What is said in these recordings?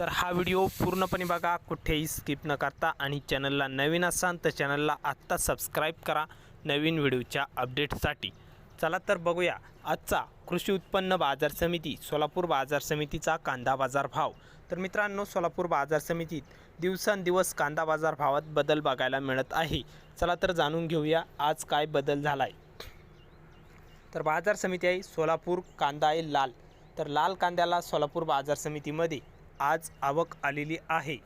तर हा व्हिडिओ पूर्णपणे बघा कुठेही स्किप न करता. आणि चॅनलला नवीन असाल तर चॅनलला आत्ता सबस्क्राईब करा नवीन व्हिडिओच्या अपडेटसाठी चला तर बघूया. आजचा कृषी उत्पन्न बाजार समिती सोलापूर बाजार समितीचा कांदा बाजार भाव. तर मित्रांनो सोलापूर बाजार समितीत दिवसेंदिवस कांदा बाजार भावात बदल बघायला मिळत आहे. चला तर जाणून घेऊया आज काय बदल झाला आहे तर बाजार समिती आहे सोलापूर कांदा आहे लाल. तर लाल कांद्याला सोलापूर बाजार समितीमध्ये आज आवक आलेली आहे.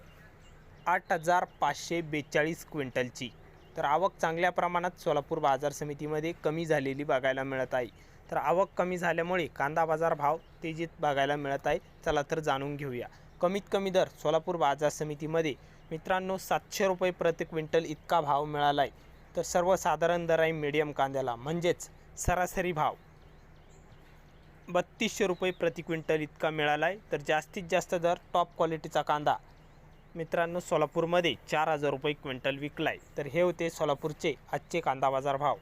आठ हजार पाचशे बेचाळीस क्विंटलची. तर आवक चांगल्या प्रमाणात सोलापूर बाजार समितीमध्ये कमी झालेली बघायला मिळत आहे. तर आवक कमी झाल्यामुळे कांदा बाजार भाव तेजीत बघायला मिळत आहे. चला तर जाणून घेऊया. कमीत कमी दर सोलापूर बाजार समितीमध्ये मित्रांनो सातशे रुपये प्रति क्विंटल इतका भाव मिळाला आहे तर सर्वसाधारण दर आहे मीडियम कांद्याला. म्हणजेच सरासरी भाव बत्तीसशे रुपये प्रति क्विंटल इतका मिळाला आहे तर जास्तीत जास्त दर टॉप क्वालिटीचा कांदा. मित्रांनो सोलापूरमध्ये चार हजार रुपये क्विंटल विकला आहे तर हे होते सोलापूरचे आजचे कांदा बाजार भाव.